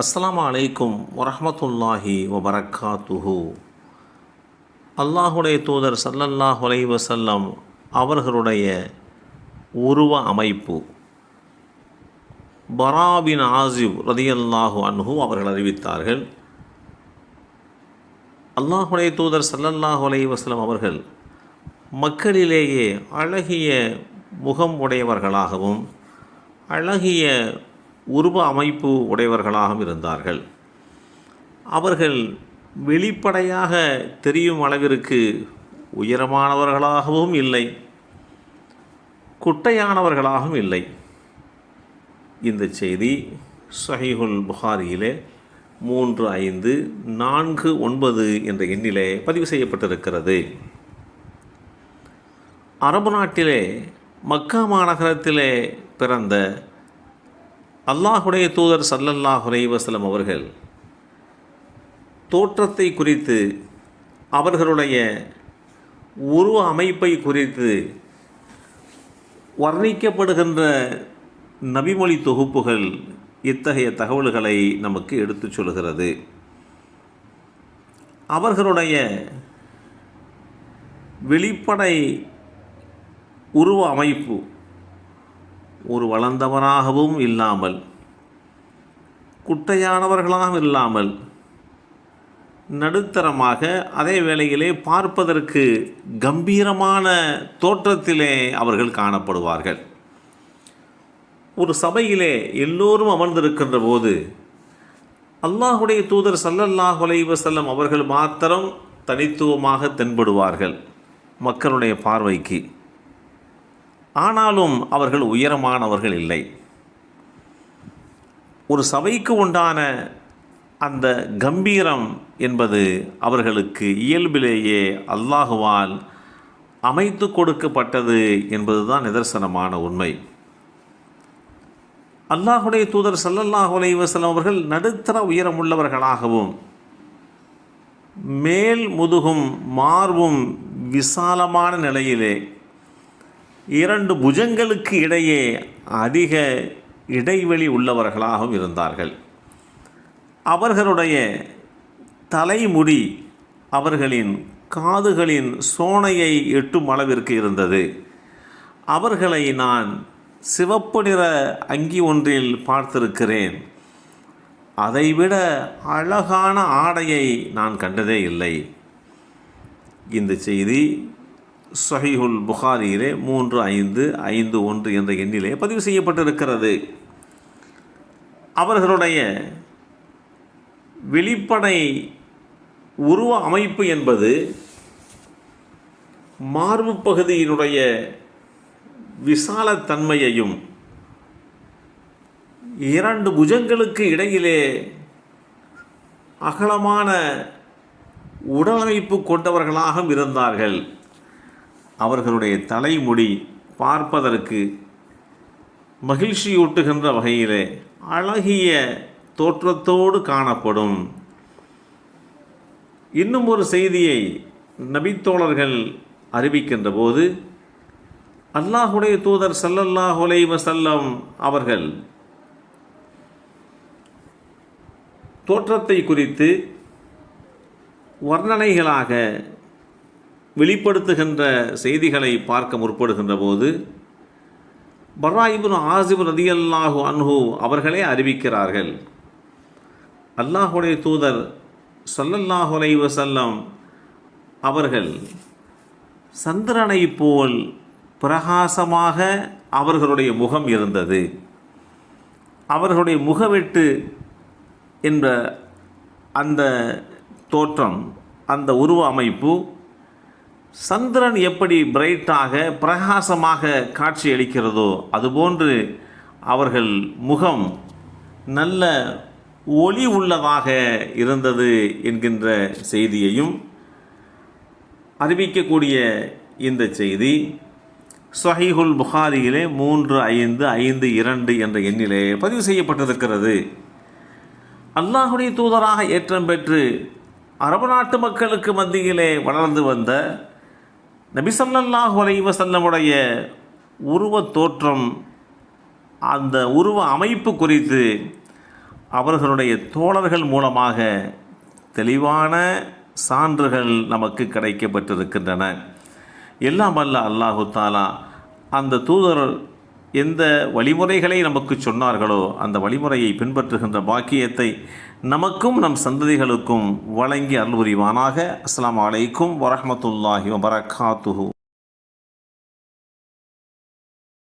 அஸ்லாம் அலைக்கும் வரஹ்மத்துல்லாஹி வபரக்காத்துஹு. அல்லாஹுடைய தூதர் சல்லல்லாஹ் அலைஹி வசல்லம் அவர்களுடைய உருவ அமைப்பு. பராபின் ஆசிப் ரதியல்லாஹு அன்ஹு அவர்கள் அறிவித்தார்கள். அல்லாஹுடைய தூதர் ஸல்லல்லாஹு அலைஹி வஸல்லம் அவர்கள் மக்களிலேயே அழகிய முகம் உடையவர்களாகவும் அழகிய உருவ அமைப்பு உடையவர்களாகவும் இருந்தார்கள். அவர்கள் வெளிப்படையாக தெரியும் அளவிற்கு உயரமானவர்களாகவும் இல்லை. குட்டையானவர்களாகவும் இல்லை. இந்த செய்தி சஹிஹுல் புகாரியிலே மூன்று ஐந்து நான்கு ஒன்பது என்ற எண்ணிலே பதிவு செய்யப்பட்டிருக்கிறது. அரபு நாட்டிலே மக்கா மாநகரத்திலே பிறந்த அல்லாஹுடைய தூதர் சல்லல்லாஹ் வசலம் அவர்கள் தோற்றத்தை குறித்து அவர்களுடைய உருவ அமைப்பை குறித்து வர்ணிக்கப்படுகின்ற நபிமொழி தொகுப்புகள் இத்தகைய தகவல்களை நமக்கு எடுத்துச் சொல்கிறது. அவர்களுடைய வெளிப்படை உருவ அமைப்பு ஒரு வளர்ந்தவராகவும் இல்லாமல் குட்டையானவர்களாகவும் இல்லாமல் நடுத்தரமாக அதே வேளையிலே பார்ப்பதற்கு கம்பீரமான தோற்றத்திலே அவர்கள் காணப்படுவார்கள். ஒரு சபையிலே எல்லோரும் அமர்ந்திருக்கின்ற போது அல்லாஹுடைய தூதர் சல்லல்லாஹ் செல்லம் அவர்கள் மாத்திரம் தனித்துவமாக தென்படுவார்கள் மக்களுடைய பார்வைக்கு. ஆனாலும் அவர்கள் உயரமானவர்கள் இல்லை. ஒரு சபைக்கு உண்டான அந்த கம்பீரம் என்பது அவர்களுக்கு இயல்பிலேயே அல்லாஹுவால் அமைத்து கொடுக்கப்பட்டது என்பதுதான் நிதர்சனமான உண்மை. அல்லாஹுடைய தூதர் சல்லல்லாஹு அலைஹி அவர்கள் நடுத்தர உயரமுள்ளவர்களாகவும் மேல் முதுகும் மார்பும் விசாலமான நிலையிலே இரண்டு புஜங்களுக்கு இடையே அதிக இடைவெளி உள்ளவர்களாகவும் இருந்தார்கள். அவர்களுடைய தலைமுடி அவர்களின் காதுகளின் சோனையை எட்டும் அளவிற்கு இருந்தது. அவர்களை நான் சிவப்பு நிற அங்கி ஒன்றில் பார்த்திருக்கிறேன். அதைவிட அழகான ஆடையை நான் கண்டதே இல்லை. இந்த செய்தி சஹீஹுல் புகாரியிலே மூன்று ஐந்து ஐந்து ஒன்று என்ற எண்ணிலே பதிவு செய்யப்பட்டிருக்கிறது. அவர்களுடைய வெளிப்படை உருவ அமைப்பு என்பது மார்பு பகுதியினுடைய விசாலத்தன்மையையும் இரண்டு புஜங்களுக்கு இடையிலே அகலமான உடலமைப்பு கொண்டவர்களாகவும் இருந்தார்கள். அவர்களுடைய தலைமுடி பார்ப்பதற்கு மகிழ்ச்சியூட்டுகின்ற வகையிலே அழகிய தோற்றத்தோடு காணப்படும். இன்னும் ஒரு செய்தியை நபித்தோழர்கள் அறிவிக்கின்ற போது அல்லாஹுடைய தூதர் சல்லல்லாஹ் வசல்லம் அவர்கள் தோற்றத்தை குறித்து வர்ணனைகளாக வெளிப்படுத்துகின்ற செய்திகளை பார்க்க முற்படுகின்ற போது பராயிபுன் ஆசிபு ரதியல்லாஹு அன்ஹு அவர்களே அறிவிக்கிறார்கள். அல்லாஹுடைய தூதர் சல்லல்லாஹு அலை வசல்லம் அவர்கள் சந்திரனை போல் பிரகாசமாக அவர்களுடைய முகம் இருந்தது. அவர்களுடைய முகவெட்டு என்ற அந்த தோற்றம் அந்த உருவ அமைப்பு சந்திரன் எப்படி பிரைட்டாக பிரகாசமாக காட்சியளிக்கிறதோ அதுபோன்று அவர்கள் முகம் நல்ல ஒளி உள்ளதாக இருந்தது என்கின்ற செய்தியையும் அறிவிக்கக்கூடிய இந்த செய்தி சஹீஹுல் புகாரியிலே மூன்று ஐந்து ஐந்து இரண்டு என்ற எண்ணிலே பதிவு செய்யப்பட்டிருக்கிறது. அல்லாஹுடைய தூதராக ஏற்றம் பெற்று அரபு நாட்டு மக்களுக்கு மத்தியிலே வளர்ந்து வந்த நபிசல்லாஹு அலைவசல்லமுடைய உருவ தோற்றம் அந்த உருவ அமைப்பு குறித்து அவர்களுடைய தோழர்கள் மூலமாக தெளிவான சான்றுகள் நமக்கு கிடைக்கப்பட்டிருக்கின்றன. எல்லாம் அல்ல அல்லாஹு தாலா அந்த தூதர் எந்த வழிமுறைகளை நமக்கு சொன்னார்களோ அந்த வழிமுறையை பின்பற்றுகின்ற பாக்கியத்தை நமக்கும் நம் சந்ததிகளுக்கும் வழங்கி அருள் புரிவானாக. அஸ்ஸலாமு அலைக்கும் வரஹ்மத்துல்லாஹி வபரகாத்துஹு.